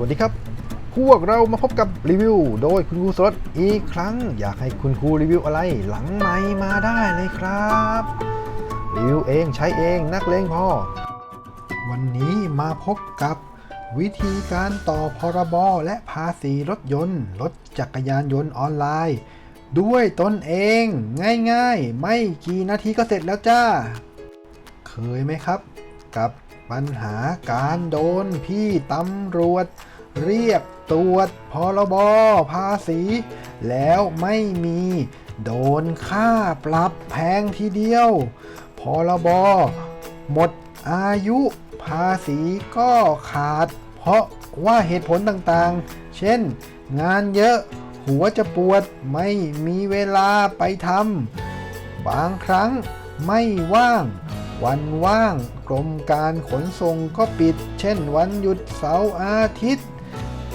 วัสดีครับ พวกเรามาพบกับรีวิว โดยคุณครูสดอีกครั้ง อยากให้คุณครูรีวิวอะไรหลังไมค์มาได้เลยครับ รีวิวเองใช้เองนักเลงพอ วันนี้มาพบกับวิธีการต่อพรบและภาษีรถยนต์ รถจักรยานยนต์ออนไลน์ ด้วยตนเองง่ายๆ ไม่กี่นาทีก็เสร็จแล้วจ้า เคยไหมครับ กับ ปัญหาการโดนพี่ตำรวจ เรียกตรวจพรบภาษี แล้วไม่มีโดนค่าปรับแพงทีเดียว พรบหมดอายุภาษีก็ขาด เพราะว่าเหตุผลต่างๆ เช่น งานเยอะ หัวจะปวดไม่มีเวลาไปทำบางครั้งไม่ว่าง วันว่าง กรมการขนส่งก็ปิด เช่นวันหยุดเสาร์อาทิตย์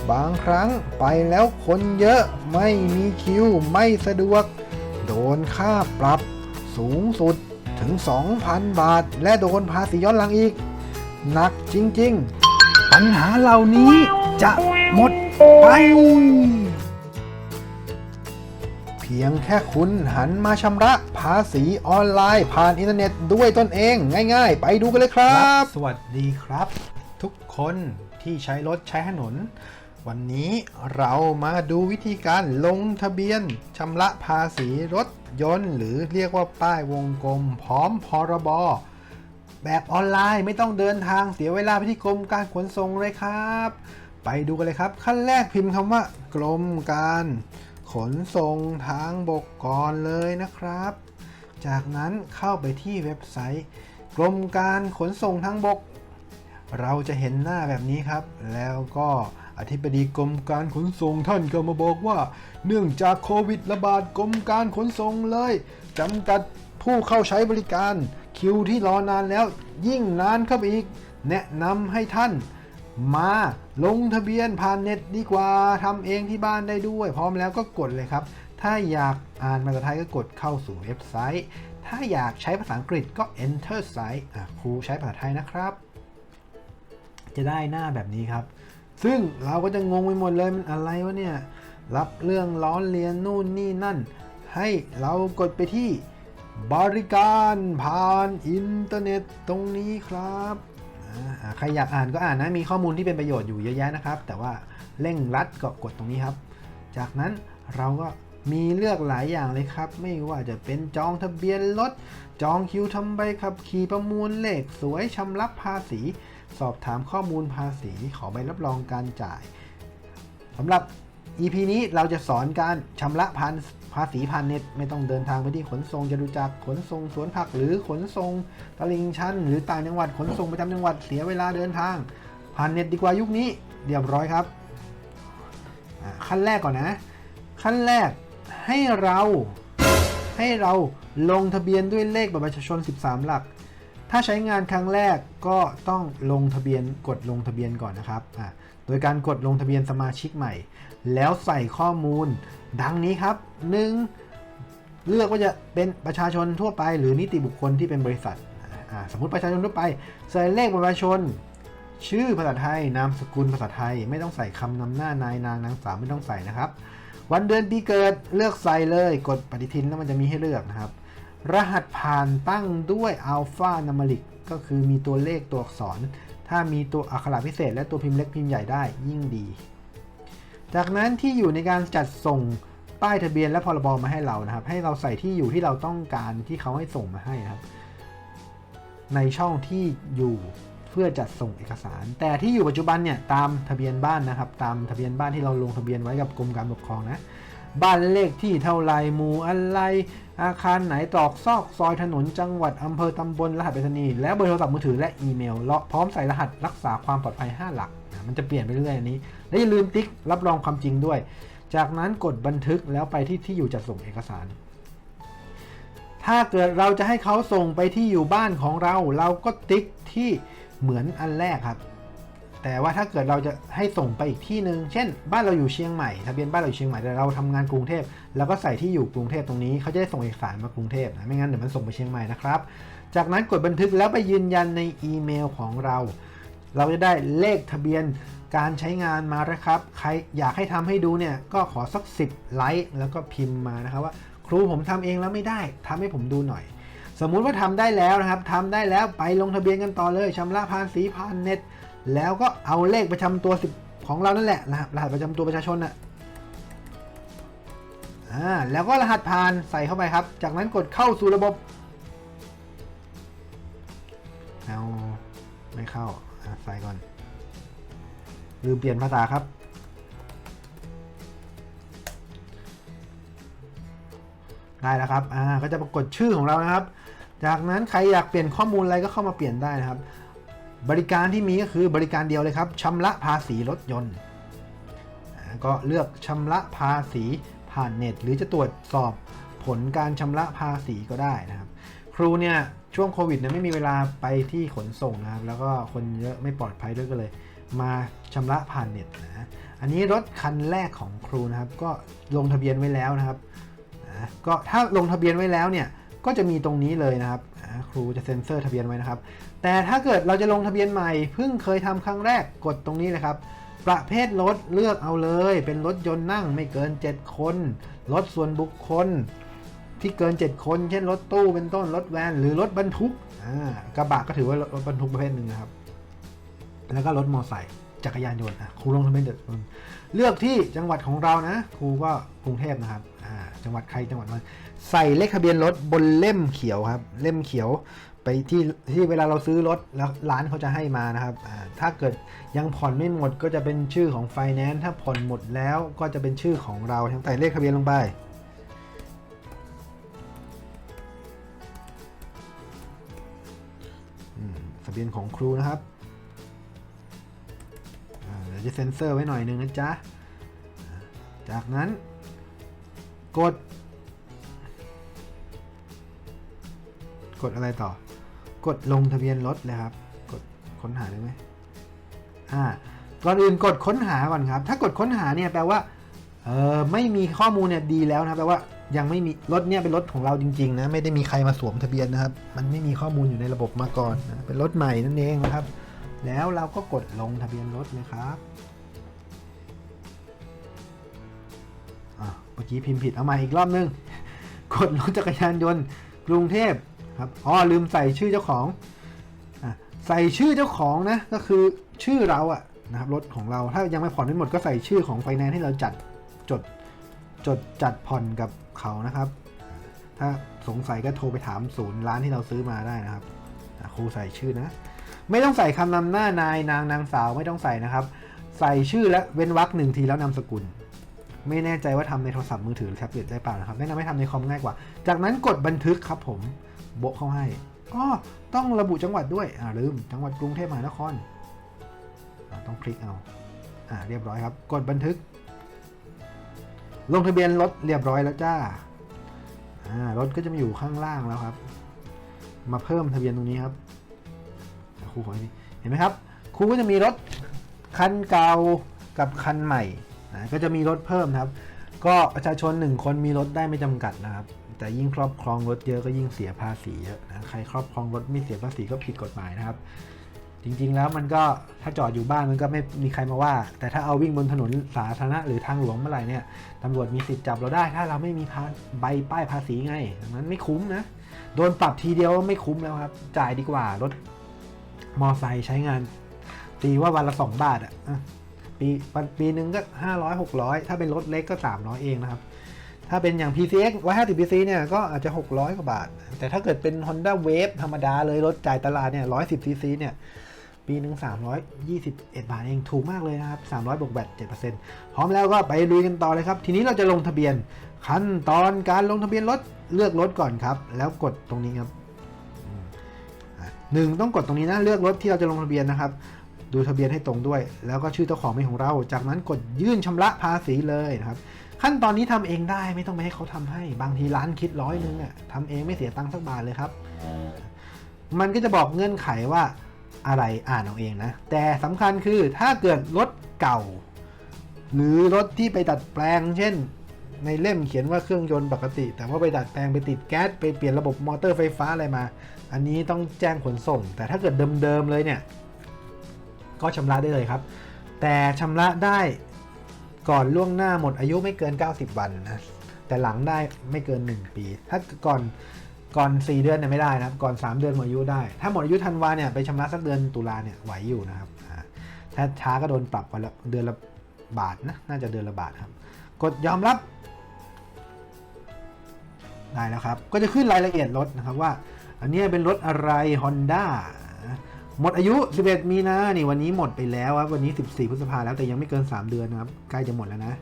บางครั้งไปแล้วคนเยอะไม่มีคิวไม่สะดวก โดนค่าปรับสูงสุดถึง 2,000 บาท และโดนภาษีย้อนหลังอีก หนักจริง ๆ ปัญหาเหล่านี้จะหมดไป เพียงแค่คุณหันมาชำระภาษีออนไลน์ ผ่านอินเทอร์เน็ตด้วยตนเอง ง่ายๆ ไปดูกันเลยครับ สวัสดีครับ ทุกคนที่ใช้รถใช้ถนน วันนี้เรามาดูวิธีการลงทะเบียนชำระภาษีรถยนต์ หรือเรียกว่าป้ายวงกลม พร้อมพรบแบบออนไลน์ไม่ต้องเดินทางเสียเวลาไปที่กรมการขนส่งเลยครับ ไปดูกันเลยครับ ขั้นแรกพิมพ์คำว่ากรมการ ขนส่งทางบกก่อนเลยนะครับ จากนั้นเข้าไปที่เว็บไซต์ กรมการขนส่งทางบก เราจะเห็นหน้าแบบนี้ครับ แล้วก็อธิบดีกรมการขนส่งท่านก็มาบอกว่า เนื่องจากโควิดระบาดกรมการขนส่งเลยจำกัดผู้เข้าใช้บริการ คิวที่รอนานแล้วยิ่งนานเข้าไปอีก แนะนำให้ท่านมา ลงทะเบียนผ่านเน็ตดีกว่าทำเองที่บ้านได้ด้วย พร้อมแล้วก็กดเลยครับ ถ้าอยากอ่านภาษาไทยก็กดเข้าสู่เว็บไซต์ ถ้าอยากใช้ภาษาอังกฤษก็ enter site ครูใช้ภาษาไทยนะครับ จะได้หน้าแบบนี้ครับ ซึ่งเราก็จะงงไปหมดเลยมันอะไรวะเนี่ย รับเรื่องร้อนเรียนนู่นนี่นั่น ให้เรากดไปที่บริการผ่านอินเทอร์เน็ตตรงนี้ครับ ใครอยากอ่านก็อ่านนะ มีข้อมูลที่เป็นประโยชน์อยู่เยอะแยะนะครับ แต่ว่าเร่งรัดก็กดตรงนี้ครับ จากนั้นเราก็มีเลือกหลายอย่างเลยครับ ไม่ว่าจะเป็นจองทะเบียนรถ จองคิวทำใบขับขี่ประมูลเลขสวยชำระภาษี สอบถามข้อมูลภาษี ขอใบรับรองการจ่ายสำหรับ EP นี้เราจะสอนการชำระพัน ภาษีพาณิชย์ไม่ต้องเดินทางไปที่ขนส่งจตุจักรขนส่งสวนผักหรือขนส่งตลิงชัน หรือต่างจังหวัดขนส่งประจำจังหวัดเสียเวลาเดินทางพาณิชย์ดีกว่ายุคนี้เรียบร้อยครับขั้นแรกก่อนนะ ขั้นแรกให้เราให้เราลงทะเบียนด้วยเลขบัตรประชาชน 13 หลัก ถ้าใช้งานครั้งแรกก็ต้องลงทะเบียนกดลงทะเบียนก่อนนะครับอ่าโดยการกดลงทะเบียนสมาชิกใหม่ แล้วใส่ข้อมูล ดังนี้ครับ 1. เลือกว่าจะเป็นประชาชนทั่วไปหรือนิติบุคคลที่เป็นบริษัทสมมติประชาชนทั่วไปใส่เลขบัตรประชาชน ชื่อภาษาไทย นามสกุลภาษาไทย ไม่ต้องใส่คำนำหน้านายนางนางสาวไม่ต้องใส่นะครับ วันเดือนปีเกิดเลือกใส่เลย กดปฏิทินแล้วมันจะมีให้เลือกนะครับ รหัสผ่านตั้งด้วยอัลฟานามาริกก็คือมีตัวเลขตัวอักษร ถ้ามีตัวอักขระพิเศษ และตัวพิมพ์เล็กพิมพ์ใหญ่ได้ยิ่งดี จากนั้นที่อยู่ในการจัดส่งป้ายทะเบียนและพรบมาให้เรานะครับ ให้เราใส่ที่อยู่ที่เราต้องการที่เขาให้ส่งมาให้นะครับ ในช่องที่อยู่เพื่อจัดส่งเอกสาร แต่ที่อยู่ปัจจุบันเนี่ยตามทะเบียนบ้านนะครับ ตามทะเบียนบ้านที่เราลงทะเบียนไว้กับกรมการปกครองนะ บ้านเลขที่เท่าไรหมู่อะไร อาคารไหนตรอกซอกซอยถนนจังหวัดอำเภอตำบลรหัสไปรษณีย์และเบอร์โทรศัพท์มือถือและอีเมลและพร้อมใส่รหัสรักษาความปลอดภัย 5 หลักนะมันจะเปลี่ยนไปเรื่อยๆอันนี้ และอย่าลืมติ๊กรับรองความจริงด้วย จากนั้นกดบันทึกแล้วไปที่ที่อยู่จัดส่งเอกสาร ถ้าเกิดเราจะให้เขาส่งไปที่อยู่บ้านของเรา เราก็ติ๊กที่เหมือนอันแรกครับ แต่ว่าถ้าเกิดเราจะให้ส่งไปอีกที่หนึ่งเช่น บ้านเราอยู่เชียงใหม่ทะเบียนบ้านเราอยู่เชียงใหม่แต่เราทำงานกรุงเทพเราก็ใส่ที่อยู่กรุงเทพตรงนี้เขาจะได้ส่งเอกสารมากรุงเทพนะไม่งั้นเดี๋ยวมันส่งไปเชียงใหม่นะครับ จากนั้นกดบันทึกแล้วไปยืนยันในอีเมลของเรา เราจะได้เลขทะเบียนการใช้งานมาแล้วครับ ใครอยากให้ทำให้ดูเนี่ยก็ขอสัก 10 ไลค์แล้วก็พิมพ์มานะครับว่า ครูผมทำเองแล้วไม่ได้ทำให้ผมดูหน่อย สมมุติว่าทำได้แล้วนะครับทำได้แล้วไปลงทะเบียนกันต่อเลยชำระภาษีผ่านเน็ต แล้วก็เอาเลขประจำตัว10ของเรานั่นแหละรหัสรหัสประจำตัวประชาชนน่ะอ่าแล้วก็รหัสผ่านใส่เข้าไปครับ จากนั้นกดเข้าสู่ระบบเอาไม่เข้าใส่ก่อนลืมเปลี่ยนภาษาครับ ได้แล้วครับอ่าก็จะปรากฏชื่อของเรานะครับ จากนั้นใครอยากเปลี่ยนข้อมูลอะไรก็เข้ามาเปลี่ยนได้นะครับ บริการที่มีก็คือบริการเดียวเลยครับชำระภาษีรถยนต์ก็เลือกชำระภาษีผ่านเน็ต หรือจะตรวจสอบผลการชำระภาษีก็ได้นะครับ ครูเนี่ยช่วงโควิดเนี่ยไม่มีเวลาไปที่ขนส่งนะครับ แล้วก็คนเยอะไม่ปลอดภัยด้วยก็เลย มาชำระผ่านเน็ตนะอันนี้รถคันแรกของครูนะครับ ก็ลงทะเบียนไว้แล้วนะครับนะก็ถ้าลงทะเบียนไว้แล้วเนี่ยก็จะมีตรงนี้เลยนะครับ ครูจะเซ็นเซอร์ทะเบียนไว้นะครับ แต่ถ้าเกิดเราจะลงทะเบียนใหม่เพิ่งเคยทำครั้งแรกกดตรงนี้เลยครับ ประเภทรถเลือกเอาเลย เป็นรถยนต์นั่งไม่เกิน 7 คน รถส่วนบุคคล ที่เกิน 7 คน เช่นรถตู้เป็นต้นรถแวนหรือรถบรรทุกกระบะก็ถือว่ารถบรรทุกประเภทหนึ่งนะครับ แล้วก็รถมอไซค์ จักรยานยนต์อะครูลงทะเบียนเด็ดเลือกที่จังหวัดของเรานะครูก็กรุงเทพนะครับอ่าจังหวัดใครจังหวัดมันใส่เลขทะเบียนรถบนเล่มเขียวครับ เล่มเขียวไปที่ที่เวลาเราซื้อรถแล้วร้านเขาจะให้มานะครับ ถ้าเกิดยังผ่อนไม่หมดก็จะเป็นชื่อของไฟแนนซ์ถ้าผ่อนหมดแล้วก็จะเป็นชื่อของเราทั้งใส่เลขทะเบียนลงไปทะเบียนของครูนะครับ จะเซ็นเซอร์ไว้หน่อยนึงนะจ๊ะ จากนั้น กด กดอะไรต่อ กดลงทะเบียนรถเลยครับ กดค้นหาได้ไหมอ่าก่อนอื่นกดค้นหาก่อนครับ ถ้ากดค้นหาเนี่ยแปลว่าเออไม่มีข้อมูลเนี่ยดีแล้วนะแปลว่ายังไม่มีรถเนี่ยเป็นรถของเราจริงๆนะไม่ได้มีใครมาสวมทะเบียนนะครับ มันไม่มีข้อมูลอยู่ในระบบมาก่อนนะเป็นรถใหม่นั่นเองนะครับ แล้วเราก็กดลงทะเบียนรถเลยครับเมื่อกี้พิมพ์ผิดเอามาอีกรอบนึง กดรถจักรยานยนต์กรุงเทพครับ อ๋อลืมใส่ชื่อเจ้าของอใส่ชื่อเจ้าของนะ ก็คือชื่อเราอะนะครับรถของเรา ถ้ายังไม่ผ่อนไม่หมดก็ใส่ชื่อของไฟแนนซ์ที่เราจัดจดจดจัดผ่อนกับเขานะครับ ถ้าสงสัยก็โทรไปถามศูนย์ร้านที่เราซื้อมาได้นะครับครูใส่ชื่อนะ ไม่ต้องใส่คำนำหน้านายนางนางสาวไม่ต้องใส่นะครับ ใส่ชื่อและเว้นวรรคหนึ่งทีแล้วนามสกุล ไม่แน่ใจว่าทำในโทรศัพท์มือถือหรือแท็บเล็ตได้เปล่านะครับแนะนำให้ทำในคอมง่ายกว่า จากนั้นกดบันทึกครับผมโบะเข้าให้ก็ต้องระบุจังหวัดด้วยอ่าลืมจังหวัดกรุงเทพมหานครต้องคลิกเอาอ่าเรียบร้อยครับ กดบันทึก ลงทะเบียนรถเรียบร้อยแล้วจ้าอ่ารถก็จะมาอยู่ข้างล่างแล้วครับ มาเพิ่มทะเบียนตรงนี้ครับ ครูขออีกทีเห็นไหมครับครูก็จะมีรถคันเก่ากับคันใหม่นะก็จะมีรถเพิ่มนะครับ ก็ประชาชนหนึ่งคนมีรถได้ไม่จำกัดนะครับ แต่ยิ่งครอบครองรถเยอะก็ยิ่งเสียภาษีเยอะนะใครครอบครองรถไม่เสียภาษีก็ผิดกฎหมายนะครับ จริงๆแล้วมันก็ถ้าจอดอยู่บ้านมันก็ไม่มีใครมาว่า แต่ถ้าเอาวิ่งบนถนนสาธารณะหรือทางหลวงเมื่อไหร่เนี่ยตำรวจมีสิทธิ์จับเราได้ ถ้าเราไม่มีใบป้ายภาษีไงดังนั้นไม่คุ้มนะโดนปรับทีเดียวไม่คุ้มแล้วครับ จ่ายดีกว่ารถ มอไซค์ใช้งาน ตีว่าวันละสองบาทอะ่ะปีวันปีหนึ่งก็ห้าร้อยหกร้อยถ้าเป็นรถเล็กก็สามร้อยเองนะครับ ถ้าเป็นอย่าง PCX 150 cc เนี่ยก็อาจจะ 600 กว่าบาท แต่ถ้าเกิดเป็น Honda Wave ธรรมดาเลยรถจ่ายตลาดเนี่ย110 cc เนี่ยปีหนึ่ง321 บาทเองถูกมากเลยนะครับ 300บวกแบต7%พร้อมแล้วก็ไปลุยกันต่อเลยครับ ทีนี้เราจะลงทะเบียนขั้นตอนการลงทะเบียนรถเลือกรถก่อนครับ แล้วกดตรงนี้ครับ หนึ่งต้องกดตรงนี้นะเลือกรถที่เราจะลงทะเบียนนะครับ ดูทะเบียนให้ตรงด้วย แล้วก็ชื่อเจ้าของเป็นของเรา จากนั้นกดยื่นชำระภาษีเลยนะครับ ขั้นตอนนี้ทำเองได้ไม่ต้องไปให้เขาทำให้ บางทีร้านคิดร้อยนึงอะทำเองไม่เสียตังค์สักบาทเลยครับ มันก็จะบอกเงื่อนไขว่าอะไรอ่านเอาเองนะ แต่สำคัญคือถ้าเกิดรถเก่า หรือรถที่ไปตัดแปลง เช่น ในเล่มเขียนว่าเครื่องยนต์ปกติ แต่ว่าไปดัดแปลงไปติดแก๊สไปเปลี่ยนระบบมอเตอร์ไฟฟ้าอะไรมา อันนี้ต้องแจ้งขนส่ง แต่ถ้าเกิดเดิมๆเลยเนี่ย ก็ชำระได้เลยครับ แต่ชำระได้ก่อนล่วงหน้าหมดอายุไม่เกิน 90 วันนะแต่หลังได้ไม่เกิน 1 ปี ถ้าก่อนก่อน 4 เดือนเนี่ยไม่ได้นะครับ ก่อน 3 เดือนหมดอายุได้ ถ้าหมดอายุธันวาเนี่ยไปชำระสักเดือนตุลาเนี่ยไหวอยู่นะครับ ถ้าช้าก็โดนปรับวันละเดือนละบาทนะ น่าจะเดือนละบาทครับ กดยอมรับ ได้แล้วครับ ก็จะขึ้นรายละเอียดรถนะครับว่า อันนี้เป็นรถอะไร Honda หมดอายุ 11 มีนานี่วันนี้หมดไปแล้วครับ วันนี้ 14 พฤษภาแล้วแต่ยังไม่เกิน 3 เดือนนะครับ ใกล้จะหมดแล้วนะ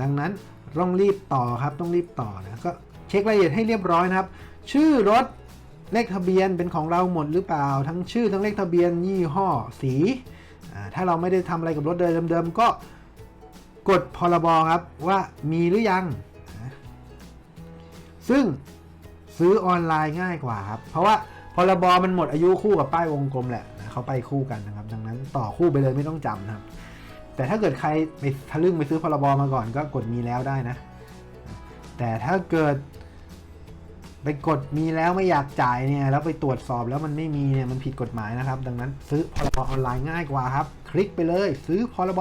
ดังนั้นต้องรีบต่อครับ ต้องรีบต่อนะ ก็เช็ครายละเอียดให้เรียบร้อยนะครับ ชื่อรถ เลขทะเบียนเป็นของเราหมดหรือเปล่า ทั้งชื่อทั้งเลขทะเบียนยี่ห้อ สี ถ้าเราไม่ได้ทำอะไรกับรถเดิมๆก็กดพรบครับว่ามีหรือยัง ซึ่งซื้อออนไลน์ง่ายกว่าครับ เพราะว่าพรบมันหมดอายุคู่กับป้ายวงกลมแหละนะเขาไปคู่กันนะครับ ดังนั้นต่อคู่ไปเลยไม่ต้องจำนะครับ แต่ถ้าเกิดใครไปทะลึ่งไปซื้อพรบมาก่อนก็กดมีแล้วได้นะ แต่ถ้าเกิดไปกดมีแล้วไม่อยากจ่ายเนี่ยแล้วไปตรวจสอบแล้วมันไม่มีเนี่ยมันผิดกฎหมายนะครับ ดังนั้นซื้อพรบออนไลน์ง่ายกว่าครับ คลิกไปเลย ซื้อพรบ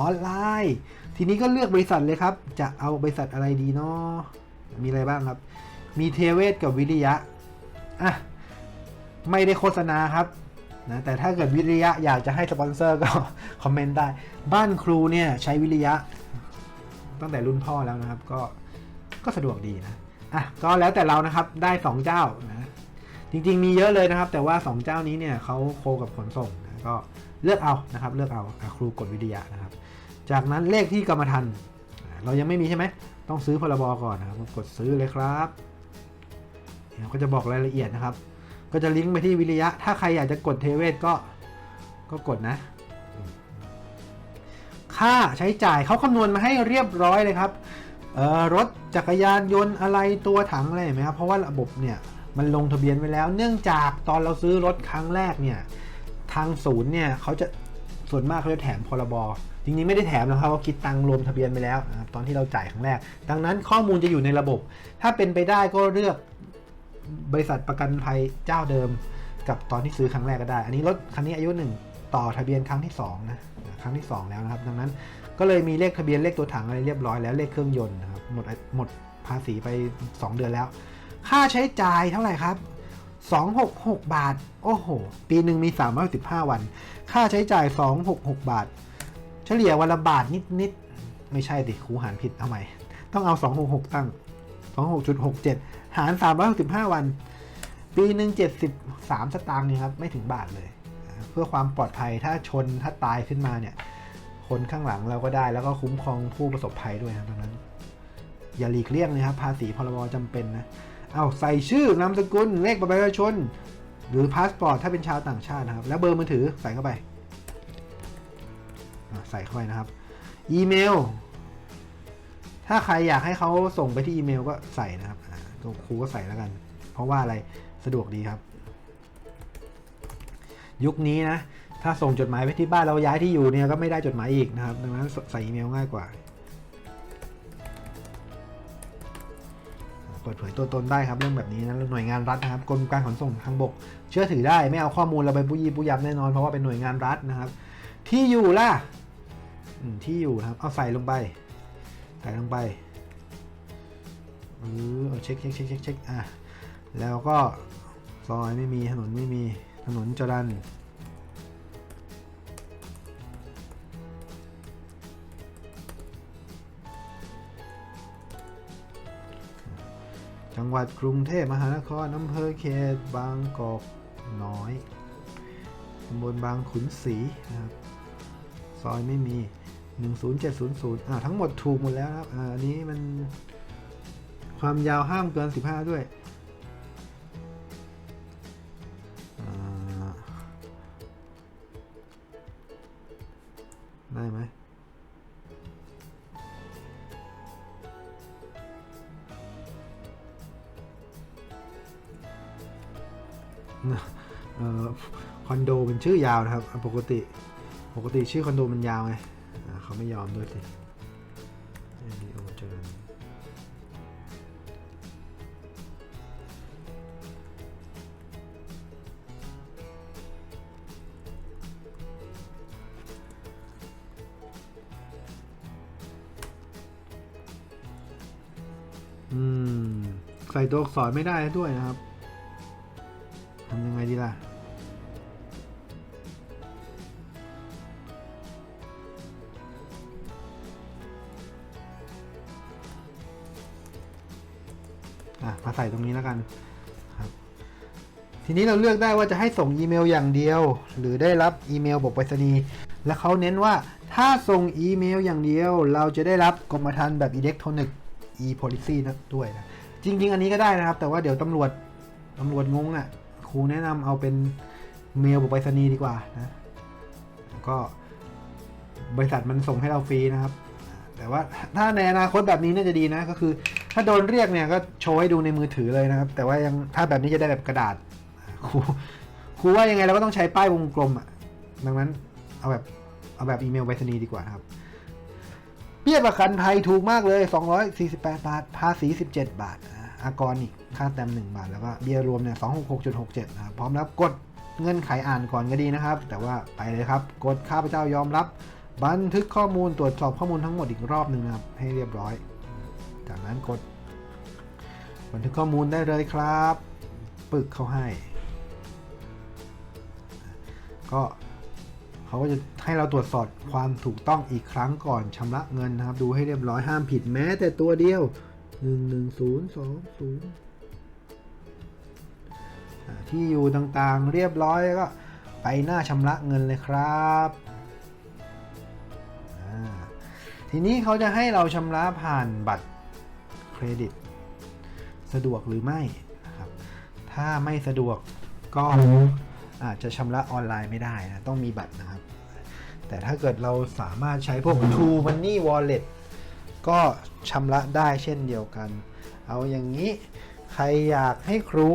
ออนไลน์ ทีนี้ก็เลือกบริษัทเลยครับ จะเอาบริษัทอะไรดีเนาะ มีอะไรบ้างครับ มีเทเวศกับวิริยะอะไม่ได้โฆษณาครับนะแต่ถ้าเกิดวิริยะอยากจะให้สปอนเซอร์ก็ คอมเมนต์ได้ บ้านครูเนี่ยใช้วิริยะ ตั้งแต่รุ่นพ่อแล้วนะครับ ก็ก็สะดวกดีนะอะก็แล้วแต่เรานะครับได้ 2 เจ้านะจริงๆมีเยอะเลยนะครับ แต่ว่า 2 เจ้านี้เนี่ยเขาโคกับขนส่งนะก็เลือกเอานะครับ เลือกเอาครูกดวิทยานะครับ จากนั้นเลขที่กรรมธรรม์เรายังไม่มีใช่ไหม ต้องซื้อพรบก่อนนะครับกดซื้อเลยครับเดี๋ยวก็จะบอกรายละเอียดนะครับ ก็จะลิงก์ไปที่วิริยะ ถ้าใครอยากจะกดเทเวศก็ก็กดนะ ค่าใช้จ่ายเขาคำนวณมาให้เรียบร้อยเลยครับรถจักรยานยนต์อะไรตัวถังอะไรเห็นไหมครับ เพราะว่าระบบเนี่ยมันลงทะเบียนไว้แล้ว เนื่องจากตอนเราซื้อรถครั้งแรกเนี่ยทางศูนย์เนี่ยเขาจะ ส่วนมากเขาจะแถมพรบจริงๆไม่ได้แถมนะครับเขาคิดตังรวมทะเบียนไปแล้วตอนที่เราจ่ายครั้งแรก ดังนั้นข้อมูลจะอยู่ในระบบ ถ้าเป็นไปได้ก็เลือกบริษัทประกันภัยเจ้าเดิม กับตอนที่ซื้อครั้งแรกก็ได้ อันนี้รถคันนี้อายุหนึ่งต่อทะเบียนครั้งที่สองนะครั้งที่สองแล้วนะครับ ดังนั้นก็เลยมีเลขทะเบียนเลขตัวถังอะไรเรียบร้อยแล้วเลขเครื่องยนต์นะครับหมดหมดภาษีไป 2 เดือนแล้ว ค่าใช้จ่ายเท่าไหร่ครับ 266 บาท โอ้โห ปีหนึ่งมี315วัน ค่าใช้จ่าย 266 บาท เฉลี่ยวันละบาทนิดๆ ไม่ใช่ดิคูหารผิดเอาใหม่ต้องเอา 266 ตั้ง 26.67 หาร 365 วัน ปีหนึ่ง73 สตางค์นี่ครับ ไม่ถึงบาทเลย เพื่อความปลอดภัยถ้าชนถ้าตายขึ้นมาเนี่ย คนข้างหลังเราก็ได้แล้วก็คุ้มครองผู้ประสบภัยด้วยนะดังนั้น อย่าหลีกเลี่ยงนะครับ ภาษีพรบจำเป็นนะ เอาใส่ชื่อนามสกุลเลขบัตรประชาชน หรือพาสปอร์ตถ้าเป็นชาวต่างชาตินะครับ แล้วเบอร์มือถือใส่เข้าไปใส่เข้าไปนะครับ อีเมล ถ้าใครอยากให้เขาส่งไปที่อีเมลก็ใส่นะครับอ่าครูก็ใส่แล้วกัน เพราะว่าอะไรสะดวกดีครับ ยุคนี้นะถ้าส่งจดหมายไปที่บ้านเราย้ายที่อยู่เนี่ยก็ไม่ได้จดหมายอีกนะครับ ดังนั้นใส่อีเมลง่ายกว่า เปิดเผยตัวตนได้ครับเรื่องแบบนี้นะหน่วยงานรัฐนะครับกรมการขนส่งทางบก เชื่อถือได้ไม่เอาข้อมูลเราไปปุยยีปุยยำแน่นอนเพราะว่าเป็นหน่วยงานรัฐนะครับ ที่อยู่ล่ะที่อยู่ครับเอาใส่ลงไปใส่ลงไปเออเอาเช็คเช็คเช็คเช็คเช็คอะแล้วก็ซอยไม่มีถนนไม่มีถนนจรัน จังหวัดกรุงเทพมหานครอำเภอเขต บางกอกน้อยตำบลบางขุนศรีนะครับซอยไม่มี 10700อ่าทั้งหมดถูกหมดแล้วครับอ่าอันนี้มันความยาวห้ามเกิน 15 ด้วย ชื่อยาวนะครับปกติปกติชื่อคอนโดมันยาวไงเขาไม่ยอมด้วยสิดีโอเจริญอืม ใส่ตัวอักษรไม่ได้ด้วยนะครับ ทีนี้เราเลือกได้ว่าจะให้ส่งอีเมลอย่างเดียว หรือได้รับอีเมลบกไปรษณีย์และเขาเน้นว่าถ้าส่งอีเมลอย่างเดียว เราจะได้รับกรมธรรม์แบบอิเล็กทรอนิกส์ e-policy นะด้วยนะจริง ๆ อันนี้ก็ได้นะครับ แต่ว่าเดี๋ยวตำรวจตำรวจงงอะ่ะครูแนะนำเอาเป็นเมลบกไปรษณีย์ดีกว่านะก็บริษัทมันส่งให้เราฟรีนะครับ แต่ว่าถ้าในอนาคตแบบนี้น่าจะดีนะก็คือ ถ้าโดนเรียกเนี่ยก็โชว์ให้ดูในมือถือเลยนะครับ แต่ว่ายังถ้าแบบนี้จะได้แบบกระดาษ ครูครูว่ายังไงเราก็ต้องใช้ป้ายวงกลมอะ ดังนั้นเอาแบบเอาแบบอีเมลไปรษณีย์ดีกว่าครับเบี้ยประกันภัยถูกมากเลย 248 บาท ภาษี 17 บาทอ่าอากรอีก ค่าแต้ม1บาท แล้วก็เบี้ยรวมเนี่ย 266.67นะครับพร้อมแล้วกดเงื่อนไขอ่านก่อนก็ดีนะครับ แต่ว่าไปเลยครับ กดข้าพเจ้ายอมรับ บันทึกข้อมูลตรวจสอบข้อมูลทั้งหมดอีกรอบหนึ่งนะครับ ให้เรียบร้อย จากนั้นกด บันทึกข้อมูลได้เลยครับ ปึกเข้าให้ ก็เขาก็จะให้เราตรวจสอบความถูกต้องอีกครั้งก่อนชำระเงินนะครับ ดูให้เรียบร้อยห้ามผิดแม้แต่ตัวเดียว 1 1 0 2 0อ่าที่อยู่ต่างๆเรียบร้อยก็ไปหน้าชำระเงินเลยครับทีนี้เขาจะให้เราชำระผ่านบัตรเครดิต สะดวกหรือไม่นะครับ ถ้าไม่สะดวกก็ อาจจะชำระออนไลน์ไม่ได้นะต้องมีบัตรนะครับ แต่ถ้าเกิดเราสามารถใช้พวก True Money Wallet ก็ชำระได้เช่นเดียวกัน เอาอย่างนี้ใครอยากให้ครู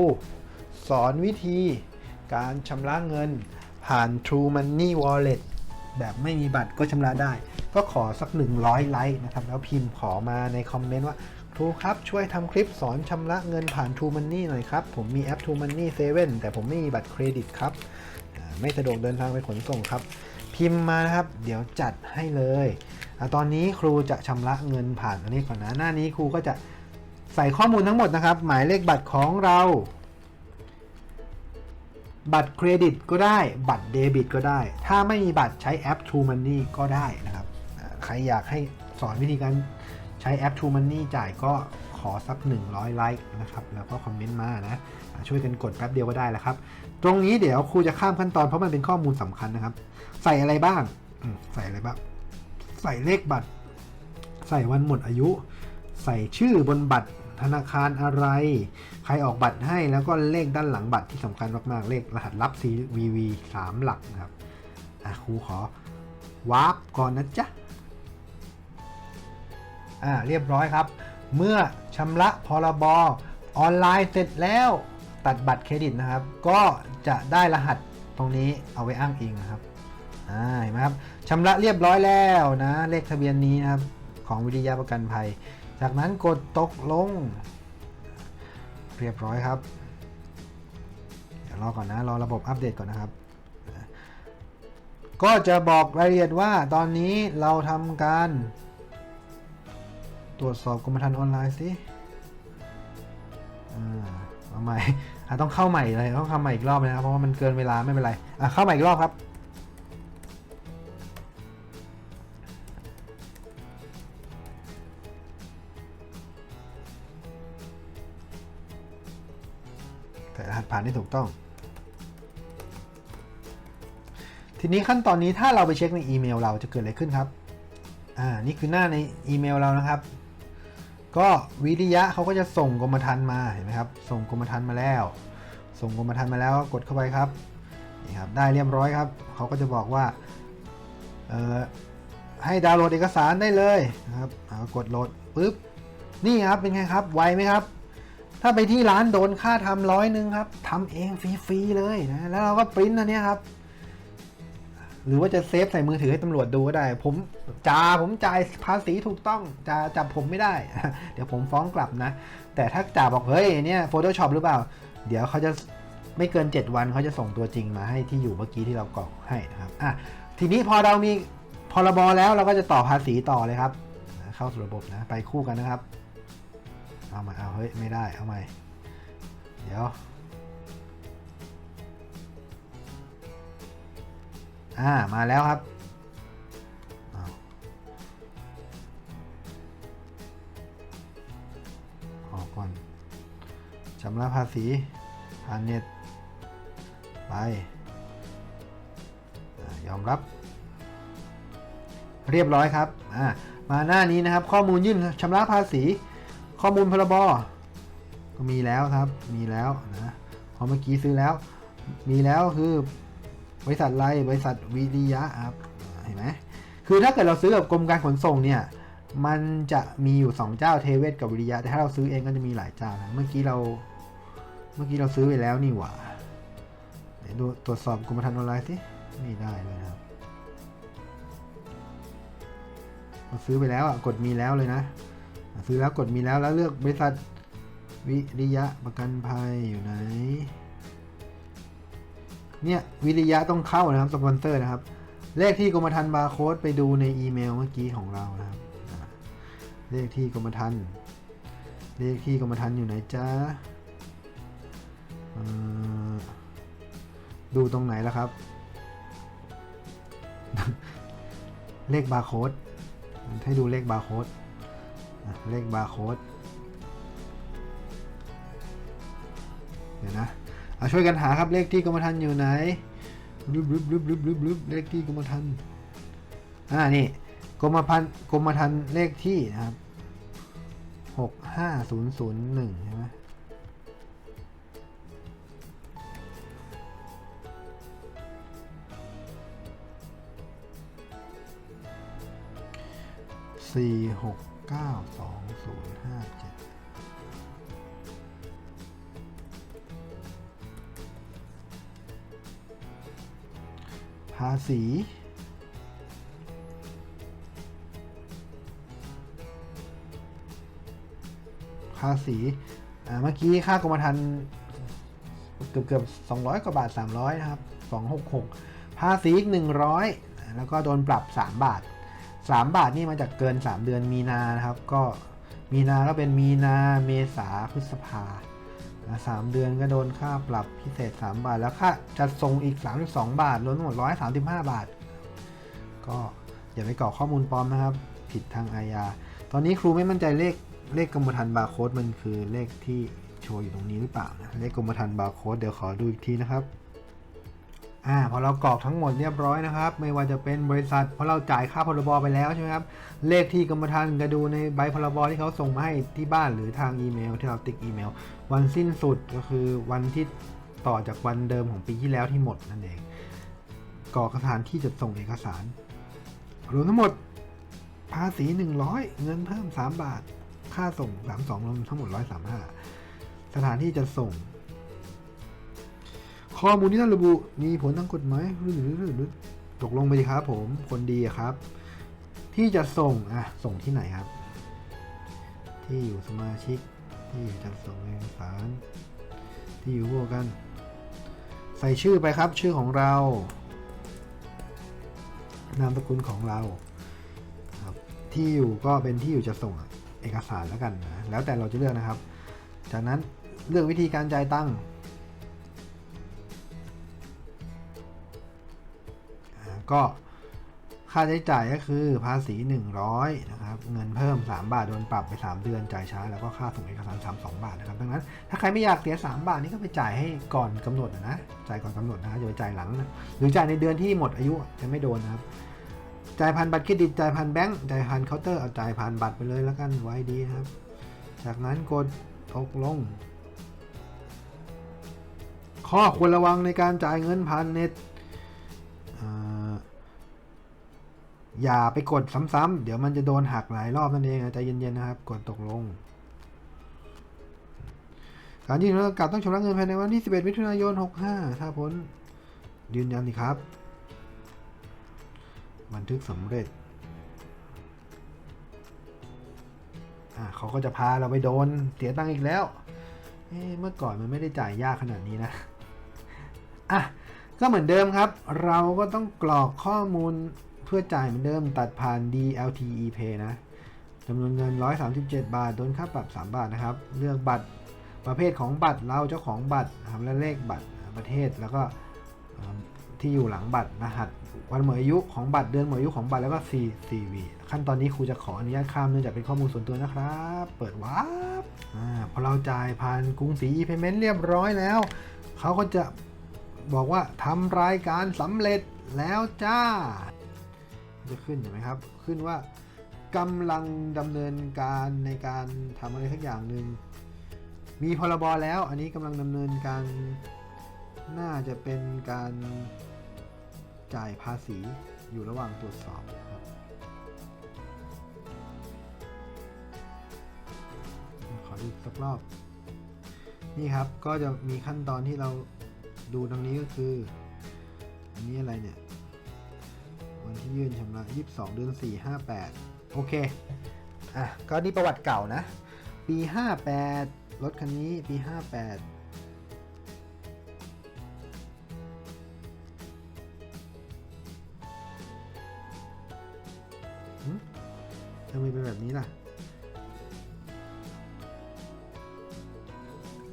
สอนวิธีการชำระเงินผ่าน True Money Wallet แบบไม่มีบัตรก็ชำระได้ ก็ขอสัก 100 ไลค์นะครับ แล้วพิมพ์ขอมาในคอมเมนต์ว่า ครูครับช่วยทำคลิปสอนชำระเงินผ่าน True Money หน่อยครับ ผมมีแอป True Money 7 แต่ผมไม่มีบัตรเครดิตครับ ไม่สะดวกเดินทางไปขนส่งครับ พิมพ์มานะครับ เดี๋ยวจัดให้เลยอตอนนี้ครูจะชำระเงินผ่านอันนี้ก่อนนะหน้านี้ครูก็จะใส่ข้อมูลทั้งหมดนะครับ หมายเลขบัตรของเรา บัตรเครดิตก็ได้บัตรเดบิตก็ได้ ถ้าไม่มีบัตรใช้แอป True Money ก็ได้นะครับใครอยากให้สอนวิธีการ ใช้แอป True Money จ่ายก็ขอสัก 100 ไลค์นะครับ แล้วก็คอมเมนต์มานะ ช่วยกันกดแป๊บเดียวก็ได้แล้วครับ ตรงนี้เดี๋ยวครูจะข้ามขั้นตอนเพราะมันเป็นข้อมูลสำคัญนะครับ ใส่อะไรบ้าง ใส่อะไรบ้าง ใส่เลขบัตร ใส่วันหมดอายุ ใส่ชื่อบนบัตรธนาคารอะไร ใครออกบัตรให้แล้วก็เลขด้านหลังบัตรที่สำคัญมากๆ เลขรหัสลับ CVV 3 หลักนะครับครูขอวาร์ปก่อนนะจ๊ะ อ่าเรียบร้อยครับ เมื่อชำระพรบออนไลน์เสร็จแล้วตัดบัตรเครดิตนะครับ ก็จะได้รหัสตรงนี้เอาไว้อ้างอิงนะครับอ่าเห็นไหมครับชำระเรียบร้อยแล้วนะเลขทะเบียนนี้นะครับของวิทยาประกันภัย จากนั้นกดตกลง เรียบร้อยครับ เดี๋ยวรอก่อนนะรอระบบอัปเดตก่อนนะครับ ก็จะบอกรายละเอียดว่าตอนนี้เราทำการ ตรวจสอบกรมธรรม์ออนไลน์สิอ่าเอาใหม่อะต้องเข้าใหม่เลยต้องทำใหม่อีกรอบเลยนะครับ เพราะว่ามันเกินเวลาไม่เป็นไรอะเข้าใหม่อีกรอบครับ แต่รหัสผ่านที่ถูกต้อง ทีนี้ขั้นตอนนี้ถ้าเราไปเช็คในอีเมลเราจะเกิดอะไรขึ้นครับ อ่า นี่คือหน้าในอีเมลเรานะครับ ก็วิริยะเขาก็จะส่งกรมธรรม์มาเห็นไหมครับ ส่งกรมธรรม์มาแล้ว ส่งกรมธรรม์มาแล้วก็กดเข้าไปครับนี่ครับได้เรียบร้อยครับเขาก็จะบอกว่าให้ดาวน์โหลดเอกสารได้เลยนะครับกดโหลดปุ๊บนี่ครับเป็นไงครับไวไหมครับ ถ้าไปที่ร้านโดนค่าทำร้อยหนึ่งครับทำเองฟรีๆเลยนะแล้วเราก็ปริ้นอันนี้ครับ หรือว่าจะเซฟใส่มือถือให้ตำรวจดูก็ได้ ผมจ่าผมจ่ายภาษีถูกต้องจ่าจับผมไม่ได้ เดี๋ยวผมฟ้องกลับนะ แต่ถ้าจ่าบอกเฮ้ยเนี่ย Photoshop หรือเปล่า เดี๋ยวเขาจะไม่เกิน 7 วันเขาจะส่งตัวจริงมาให้ที่อยู่เมื่อกี้ที่เรากรอกให้นะครับอะทีนี้พอเรามีพรบแล้วเราก็จะต่อภาษีต่อเลยครับ เข้าสู่ระบบนะไปคู่กันนะครับ เอามาเอาเฮ้ยไม่ได้เอาใหม่เดี๋ยว อ่า มาแล้วครับ ออกก่อนชำระภาษีผ่านเน็ต ไปอยอมรับ เรียบร้อยครับ อ่า มาหน้านี้นะครับ ข้อมูลยื่นชำระภาษี ข้อมูลพรบก็มีแล้วครับ มีแล้วนะพอเมื่อกี้ซื้อแล้ว มีแล้วคือ บริษัทอะไรบริษัทวิริยะครับเห็นไหมคือถ้าเกิดเราซื้อกับกรมการขนส่งเนี่ยมันจะมีอยู่ 2 เจ้าเทเวศกับวิริยะ แต่ถ้าเราซื้อเองก็จะมีหลายเจ้านะเมื่อกี้เราเมื่อกี้เราซื้อไปแล้วนี่หว่าไหนดูตรวจสอบกรมธรรม์ออนไลน์สิไม่ได้เลยนะครับเราซื้อไปแล้วอะกดมีแล้วเลยนะ ซื้อแล้วกดมีแล้วแล้วเลือกบริษัทวิริยะประกันภัยอยู่ไหน เนี่ยวิริยะต้องเข้านะครับสปอนเซอร์นะครับ เลขที่กรมธรรม์บาร์โค้ดไปดูในอีเมลเมื่อกี้ของเรานะครับเลขที่กรมธรรม์เลขที่กรมธรรม์อยู่ไหนจ้าดูตรงไหนแล้วครับ เลขบาร์โค้ดให้ดูเลขบาร์โค้ดเลขบาร์โค้ดเดี๋ยวนะ เอาช่วยกันหาครับเลขที่กรมธรรม์อยู่ไหนรึบรึบรึบรึบรึบรึบเลขที่กรมธรรม์อ่านี่กรมพันธ์กรมธรรม์เลขที่นะครับหกห้าศูนย์ศูนย์หนึ่งใช่ไหมสี่หกเก้าสอง ภาษีภาษีอ่าเมื่อกี้ค่ากรมธรรม์เกือบเกือบสองร้อยกว่าบาทสามร้อยนะครับสองหกหกภาษีอีกหนึ่งร้อยแล้วก็โดนปรับสามบาทสามบาทนี่มาจากเกินสามเดือนมีนานะครับ ก็มีนาก็เป็นมีนาเมษาพฤษภา สามเดือนก็โดนค่าปรับพิเศษ 3 บาท แล้วค่าจัดส่งอีก 32 บาทรวมทั้งหมด 135 บาท ก็อย่าไปกรอกข้อมูลปลอมนะครับ ผิดทางอาญา ตอนนี้ครูไม่มั่นใจเลขเลขกรมธรรม์บาร์โค้ดมันคือเลขที่โชว์อยู่ตรงนี้หรือเปล่านะเลขกรมธรรม์บาร์โค้ดเดี๋ยวขอดูอีกทีนะครับอ่าพอเรากรอกทั้งหมดเรียบร้อยนะครับ ไม่ว่าจะเป็นบริษัทเพราะเราจ่ายค่าพรบไปแล้วใช่ไหมครับเลขที่กรมธรรม์ก็ดูในใบพรบที่เขาส่งมาให้ที่บ้านหรือทางอีเมลที่เราติ๊กอีเมล วันสิ้นสุดก็คือวันที่ต่อจากวันเดิมของปีที่แล้วที่หมดนั่นเองกรอกสถานที่จัดส่งเอกสาร รวมทั้งหมด ภาษี 100 เงินเพิ่ม 3 บาท ค่าส่ง 32รวมทั้งหมด 135 สถานที่จะส่ง ข้อมูลที่ท่านระบุมีผลทางกฎหมายหรือหรือหรือตกลงไปดีครับผมคนดีครับ ที่จะส่งอะส่งที่ไหนครับ ที่อยู่สมาชิก ที่จะส่งเอกสาร ที่อยู่ร่วมกัน ใส่ชื่อไปครับชื่อของเรา นามสกุลของเราครับที่อยู่ก็เป็นที่อยู่จะส่งเอกสารแล้วกันนะแล้วแต่เราจะเลือกนะครับ จากนั้นเลือกวิธีการจ่ายตังค์ก็ ค่าใช้จ่ายก็คือภาษี 100นะครับเงินเพิ่ม 3 บาทโดนปรับไป 3 เดือนจ่ายช้า แล้วก็ค่าส่งเอกสาร32 บาทนะครับดังนั้นถ้าใครไม่อยากเสีย 3 บาทนี่ก็ไปจ่ายให้ก่อนกำหนดนะจ่ายก่อนกำหนดนะอย่าไปจ่ายหลังนะหรือจ่ายในเดือนที่หมดอายุจะไม่โดนนะครับจ่ายผ่านบัตรเครดิตจ่ายผ่านแบงก์จ่ายผ่านเคาน์เตอร์เอาจ่ายผ่านบัตรไปเลยแล้วกันไว้ดีนะครับ จากนั้นกดตกลง ข้อควรระวังในการจ่ายเงินผ่านเน็ต อย่าไปกดซ้ำๆเดี๋ยวมันจะโดนหักหลายรอบนั่นเองนะใจเย็นๆนะครับ กดตกลงการยื่นเรื่องประกาศต้องชำระเงินภายในวันที่ 11 มิถุนายน 65 ถ้าพ้นยืนยันสิครับ บันทึกสำเร็จเขาก็จะพาเราไปโดนเสียตังค์อีกแล้วเเมื่อก่อนมันไม่ได้จ่ายยากขนาดนี้นะอะก็เหมือนเดิมครับ เราก็ต้องกรอกข้อมูล เพื่อจ่ายเหมือนเดิมตัดผ่าน DLT ePay นะจำนวนเงิน 137 บาท โดนค่าปรับ 3 บาทนะครับ เลือกบัตรประเภทของบัตรเราเจ้าของบัตรนะครับและเลขบัตรประเทศแล้วก็ที่อยู่หลังบัตรรหัสวันหมดอายุของบัตรเดือนหมดอายุของบัตรแล้วก็ CCV ขั้นตอนนี้ครูจะขออนุญาตข้ามเนื่องจากเป็นข้อมูลส่วนตัวนะครับ เปิดวาร์ปพอเราจ่ายผ่านกรุงศรี e-payment เรียบร้อยแล้ว เขาก็จะบอกว่าทำรายการสำเร็จแล้วจ้า จะขึ้นเห็นไหมครับ ขึ้นว่ากำลังดำเนินการในการทำอะไรสักอย่างหนึ่งมีพรบแล้ว อันนี้กำลังดำเนินการน่าจะเป็นการจ่ายภาษีอยู่ระหว่างตรวจสอบครับขอดูอีกสักรอบ นี่ครับก็จะมีขั้นตอนที่เราดูดังนี้ก็คือ อันนี้อะไรเนี่ย วันที่ยื่นชำระ 22 เดือน 4 58 โอเค อะ ก็นี่ประวัติเก่านะ ปี 58 รถคันนี้ปี 58ทำไมเป็นแบบนี้ล่ะ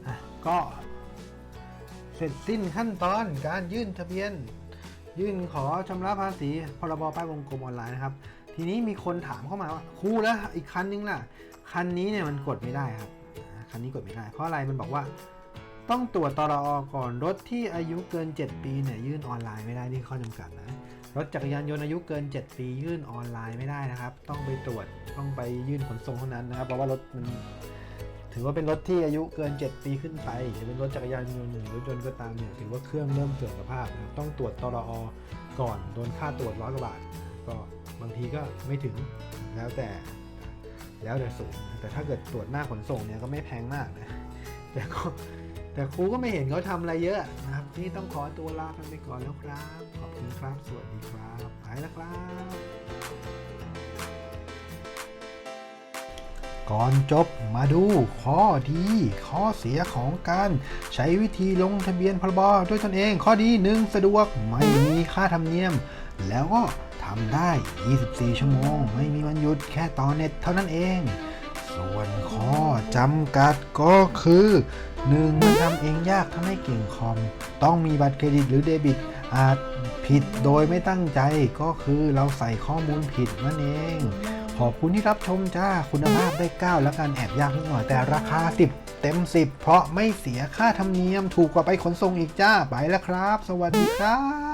อะก็เสร็จสิ้นขั้นตอนการยื่นทะเบียน ยื่นขอชำระภาษีพรบป้ายวงกลมออนไลน์นะครับ ทีนี้มีคนถามเข้ามาว่าครูแล้วอีกคันนึงล่ะ คันนี้เนี่ยมันกดไม่ได้ครับ คันนี้กดไม่ได้ เพราะอะไรมันบอกว่า ต้องตรวจตรอก่อนรถที่อายุเกิน 7 ปีเนี่ยยื่นออนไลน์ไม่ได้นี่ข้อจำกัดนะรถจักรยานยนต์อายุเกิน 7 ปียื่นออนไลน์ไม่ได้นะครับ ต้องไปตรวจต้องไปยื่นขนส่งเท่านั้นนะครับ เพราะว่ารถมัน ถือว่าเป็นรถที่อายุเกิน 7 ปีขึ้นไป จะเป็นรถจักรยานยนต์หรือรถยนต์ก็ตามเนี่ยถือว่าเครื่องเริ่มเสื่อมสภาพนะครับต้องตรวจตรอก่อนโดนค่าตรวจร้อยกว่าบาท ก็บางทีก็ไม่ถึงแล้วแต่แล้วแต่สูงแต่ถ้าเกิดตรวจหน้าขนส่งเนี่ยก็ไม่แพงมากนะแต่ก็แต่ครูก็ไม่เห็นเขาทำอะไรเยอะนะครับที่ต้องขอตัวลาไปก่อนแล้วครับ ขอบคุณครับ สวัสดีครับไปแล้วครับ ก่อนจบมาดูข้อดี ข้อเสียของการใช้วิธีลงทะเบียนพรบด้วยตนเอง ข้อดี 1 สะดวกไม่มีค่าธรรมเนียม แล้วก็ทำได้ 24 ชั่วโมง ไม่มีวันหยุดแค่ต่อเน็ตเท่านั้นเอง ส่วนข้อจำกัดก็คือ 1. มันทำเองยากถ้าไม่เก่งคอม ต้องมีบัตรเครดิตหรือเดบิต อาจผิดโดยไม่ตั้งใจก็คือเราใส่ข้อมูลผิดนั่นเอง ขอบคุณที่รับชมจ้าคุณภาพได้ 9 แล้วกันแอบยากนิดหน่อยแต่ราคา 10 เต็ม 10 เพราะไม่เสียค่าธรรมเนียมถูกกว่าไปขนส่งอีกจ้าไปแล้วครับ สวัสดีครับ